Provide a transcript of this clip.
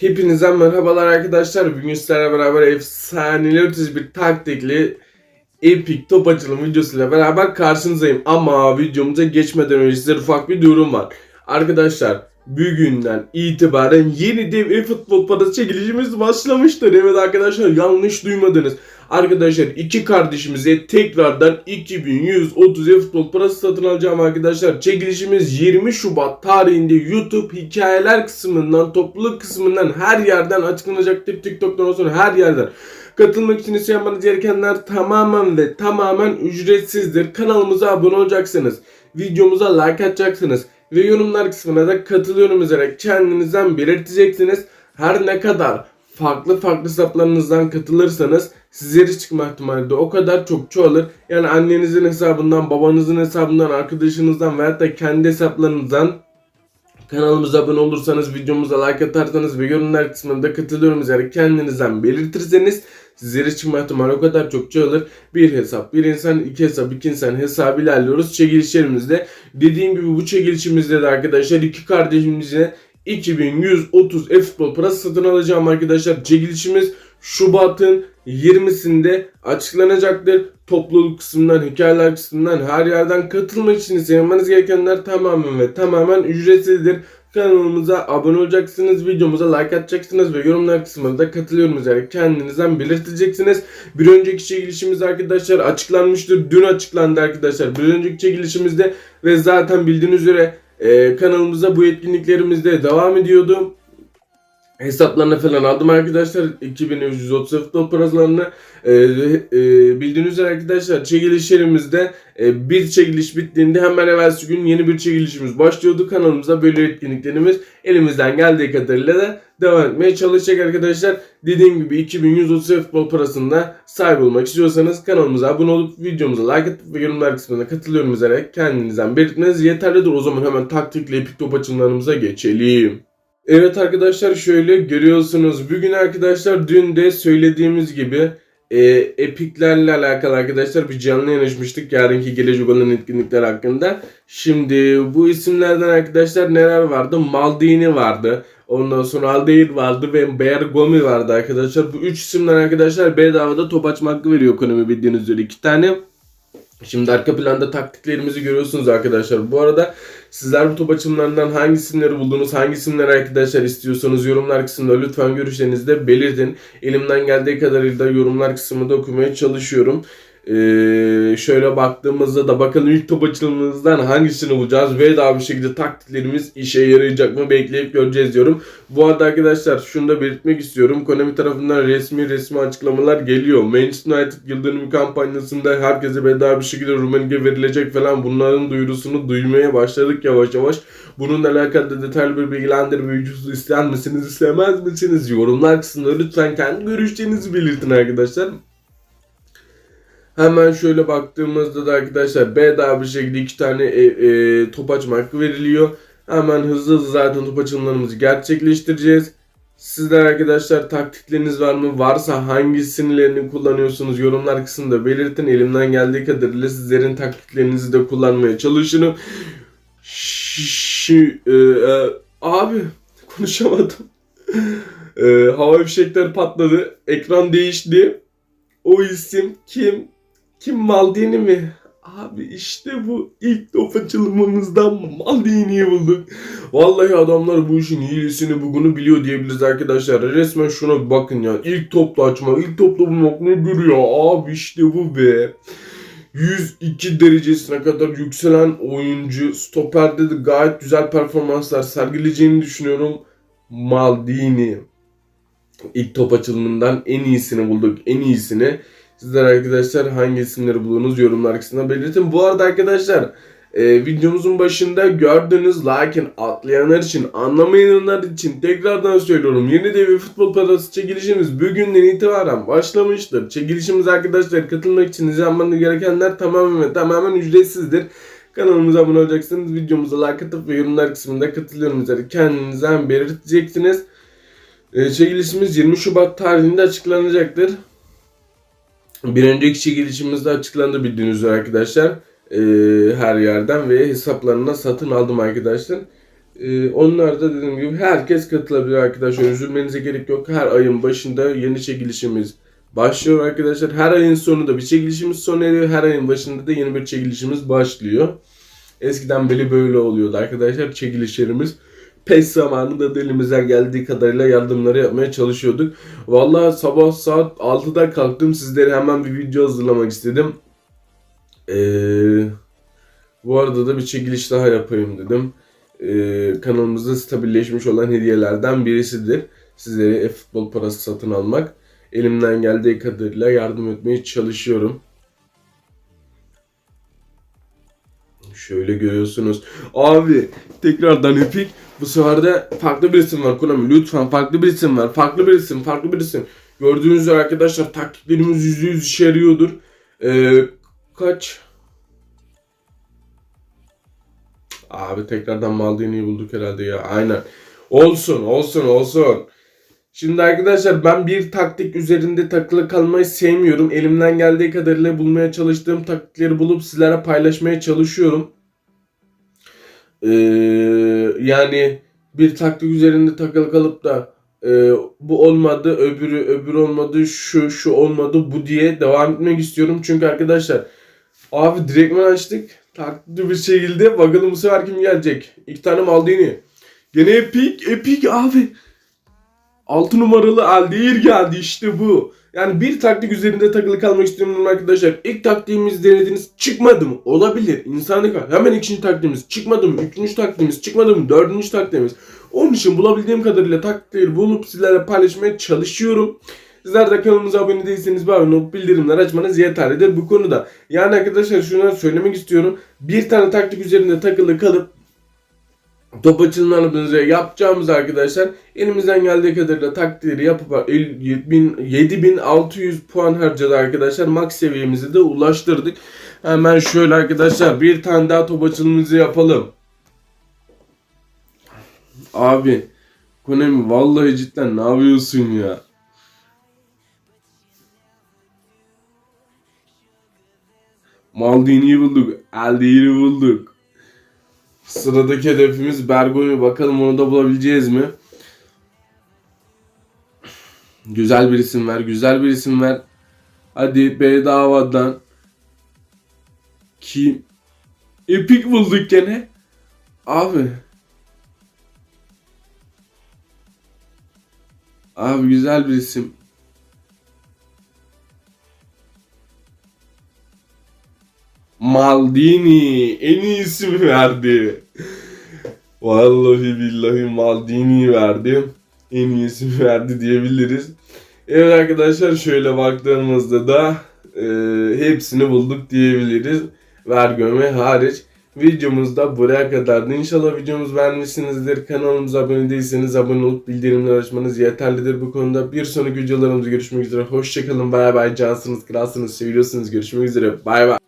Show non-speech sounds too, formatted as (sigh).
Hepinize merhabalar arkadaşlar. Bugün sizlerle beraber efsaneler ötesi bir taktikli Epic top açılım videosuyla beraber karşınızdayım. Ama videomuza geçmeden önce size ufak bir durum var. Arkadaşlar bugünden itibaren yeni dev e-futbol parası çekilişimiz başlamıştır. Evet arkadaşlar yanlış duymadınız. Arkadaşlar iki kardeşimize tekrardan 2130 e-futbol parası satın alacağım arkadaşlar. Çekilişimiz 20 Şubat tarihinde YouTube hikayeler kısmından, topluluk kısmından her yerden açıklanacaktır. TikTok'tan olsun her yerden. Katılmak için ise yapmanız gerekenler tamamen ve tamamen ücretsizdir. Kanalımıza abone olacaksınız. Videomuza like atacaksınız. Ve yorumlar kısmına da katılıyorum üzere kendinizden belirteceksiniz. Her ne kadar farklı farklı hesaplarınızdan katılırsanız sizlere çıkma ihtimali de o kadar çok çoğalır. Yani annenizin hesabından, babanızın hesabından, arkadaşınızdan veyahut da kendi hesaplarınızdan Kanalımıza abone olursanız, videomuza like atarsanız ve yorumlar kısmında katılıyorum üzere kendinizden belirtirseniz sizlere çıkma ihtimali o kadar çok çoğalır. Bir hesap, bir insan, iki hesap, iki insan hesabı ilerliyoruz çekilişlerimizde. Dediğim gibi bu çekilişimizde de arkadaşlar iki kardeşimize 2130 e-futbol parası satın alacağım arkadaşlar. Çekilişimiz Şubat'ın 20'sinde açıklanacaktır. Topluluk kısmından, hikayeler kısmından her yerden katılmak için ise yapmanız gerekenler tamamen ve tamamen ücretsizdir. Kanalımıza abone olacaksınız, videomuza like atacaksınız ve yorumlar kısmında da katılıyorum üzere kendinizden belirteceksiniz. Bir önceki çekilişimiz arkadaşlar açıklanmıştır. Dün açıklandı arkadaşlar. Bir önceki çekilişimizde ve zaten bildiğiniz üzere e, kanalımıza bu etkinliklerimizde devam ediyordu hesaplarını falan aldım arkadaşlar. 2130 futbol paralarını e, e, bildiğiniz üzere arkadaşlar çekilişlerimizde e, bir çekiliş bittiğinde hemen evvelsi gün yeni bir çekilişimiz başlıyordu. Kanalımıza böyle etkinliklerimiz elimizden geldiği kadarıyla da devam etmeye çalışacak arkadaşlar. Dediğim gibi 2130 futbol parasında sahip olmak istiyorsanız kanalımıza abone olup videomuza like atıp ve yorumlar kısmına katılıyorum üzere kendinizden belirtmeniz yeterlidir. O zaman hemen taktikle epik top açımlarımıza geçelim. Evet arkadaşlar şöyle görüyorsunuz. Bugün arkadaşlar dün de söylediğimiz gibi e, epiklerle alakalı arkadaşlar bir canlı yayın açmıştık. Yarınki gelecek olan etkinlikler hakkında. Şimdi bu isimlerden arkadaşlar neler vardı? Maldini vardı. Ondan sonra Aldeir vardı ve Bergomi vardı arkadaşlar. Bu üç isimden arkadaşlar bedavada top açma hakkı veriyor Konami bildiğiniz üzere iki tane. Şimdi arka planda taktiklerimizi görüyorsunuz arkadaşlar. Bu arada sizler bu top açımlarından hangi isimleri buldunuz, hangi isimleri arkadaşlar istiyorsanız yorumlar kısmında lütfen görüşlerinizi de belirtin. Elimden geldiği kadarıyla yorumlar kısmında okumaya çalışıyorum. Ee, şöyle baktığımızda da bakalım ilk top açılımımızdan hangisini bulacağız ve daha bir şekilde taktiklerimiz işe yarayacak mı bekleyip göreceğiz diyorum. Bu arada arkadaşlar şunu da belirtmek istiyorum. Konami tarafından resmi resmi açıklamalar geliyor. Manchester United yıl dönümü kampanyasında herkese bedava bir şekilde Rumenige verilecek falan bunların duyurusunu duymaya başladık yavaş yavaş. Bununla alakalı da detaylı bir bilgilendirme videosu ister misiniz istemez misiniz? Yorumlar kısmında lütfen kendi görüşlerinizi belirtin arkadaşlar. Hemen şöyle baktığımızda da arkadaşlar bedava bir şekilde iki tane e, e, top açma veriliyor. Hemen hızlı hızlı zaten top açılımlarımızı gerçekleştireceğiz. Sizler arkadaşlar taktikleriniz var mı? Varsa hangisini kullanıyorsunuz? Yorumlar kısmında belirtin. Elimden geldiği kadarıyla sizlerin taktiklerinizi de kullanmaya çalışırım. Şi, e, e, abi (laughs) konuşamadım. E, hava fişekleri patladı. Ekran değişti. O isim kim? Kim Maldini mi? Abi işte bu ilk top açılımımızdan Maldini'yi bulduk. Vallahi adamlar bu işin iyisini bugünü biliyor diyebiliriz arkadaşlar. Resmen şuna bir bakın ya. İlk topla açma, ilk topla bulmak nedir ya? Abi işte bu be. 102 derecesine kadar yükselen oyuncu. Stoperde de gayet güzel performanslar sergileyeceğini düşünüyorum. Maldini. İlk top açılımından en iyisini bulduk. En iyisini. Sizler arkadaşlar hangi isimleri bulduğunuz yorumlar kısmına belirtin. Bu arada arkadaşlar e, videomuzun başında gördüğünüz lakin atlayanlar için anlamayanlar için tekrardan söylüyorum. Yeni devi futbol parası çekilişimiz bugünden itibaren başlamıştır. Çekilişimiz arkadaşlar katılmak için yapmanız gerekenler tamamen tamamen ücretsizdir. Kanalımıza abone olacaksınız. Videomuza like atıp ve yorumlar kısmında katılıyorum üzere kendinizden belirteceksiniz. E, çekilişimiz 20 Şubat tarihinde açıklanacaktır. Bir önceki çekilişimizde açıklandı bildiğiniz üzere arkadaşlar. Ee, her yerden ve hesaplarına satın aldım arkadaşlar. Ee, onlar da dediğim gibi herkes katılabilir arkadaşlar. Üzülmenize gerek yok. Her ayın başında yeni çekilişimiz başlıyor arkadaşlar. Her ayın sonunda bir çekilişimiz sona eriyor. Her ayın başında da yeni bir çekilişimiz başlıyor. Eskiden beri böyle oluyordu arkadaşlar çekilişlerimiz. PES zamanında da elimizden geldiği kadarıyla yardımları yapmaya çalışıyorduk. Vallahi sabah saat 6'da kalktım. Sizlere hemen bir video hazırlamak istedim. Ee, bu arada da bir çekiliş daha yapayım dedim. Ee, kanalımızda stabilleşmiş olan hediyelerden birisidir. Sizlere e-futbol parası satın almak. Elimden geldiği kadarıyla yardım etmeye çalışıyorum. Şöyle görüyorsunuz. Abi tekrardan Epic. Bu sefer de farklı bir isim var Konami. Lütfen farklı bir isim var. Farklı bir isim, farklı bir isim. Gördüğünüz üzere arkadaşlar taktiklerimiz %100 işe yarıyordur. Ee, kaç? Abi tekrardan Maldini'yi bulduk herhalde ya. Aynen. Olsun, olsun, olsun. Şimdi arkadaşlar ben bir taktik üzerinde takılı kalmayı sevmiyorum. Elimden geldiği kadarıyla bulmaya çalıştığım taktikleri bulup sizlere paylaşmaya çalışıyorum. Ee, yani bir taktik üzerinde takılı kalıp da e, bu olmadı, öbürü öbürü olmadı, şu şu olmadı, bu diye devam etmek istiyorum. Çünkü arkadaşlar abi direktmen açtık. Taktikli bir şekilde bakalım bu sefer kim gelecek. İki tane Maldini. Gene Epic, Epic abi. 6 numaralı Aldeir geldi işte bu. Yani bir taktik üzerinde takılı kalmak istiyorum arkadaşlar. İlk taktiğimiz denediniz çıkmadı mı? Olabilir. İnsanlık var. Hemen ikinci taktiğimiz çıkmadı mı? Üçüncü taktiğimiz çıkmadı mı? Dördüncü taktiğimiz. Onun için bulabildiğim kadarıyla taktikleri bulup sizlerle paylaşmaya çalışıyorum. Sizler de kanalımıza abone değilseniz bir abone olup bildirimler açmanız yeterlidir bu konuda. Yani arkadaşlar şunu söylemek istiyorum. Bir tane taktik üzerinde takılı kalıp top açılımlarımızı yapacağımız arkadaşlar elimizden geldiği kadarıyla taktikleri yapıp 7000 7600 puan harcadı arkadaşlar. Max seviyemize de ulaştırdık. Hemen şöyle arkadaşlar bir tane daha top açılımımızı yapalım. Abi Konami vallahi cidden ne yapıyorsun ya? Maldini'yi bulduk. Aldeir'i bulduk. Sıradaki hedefimiz Bergomi. Bakalım onu da bulabileceğiz mi? Güzel bir isim ver. Güzel bir isim ver. Hadi bedavadan. Kim? Epic bulduk gene. Abi. Abi güzel bir isim. Maldini en iyisi verdi. Vallahi billahi Maldini verdi. En iyisi verdi diyebiliriz. Evet arkadaşlar şöyle baktığımızda da e, hepsini bulduk diyebiliriz. Vergöme hariç. Videomuz da buraya kadardı. İnşallah videomuzu beğenmişsinizdir. Kanalımıza abone değilseniz abone olup bildirimleri açmanız yeterlidir bu konuda. Bir sonraki videolarımızda görüşmek üzere. Hoşçakalın. Bay bay. Cansınız, kralsınız, seviyorsunuz. Görüşmek üzere. Bay bay.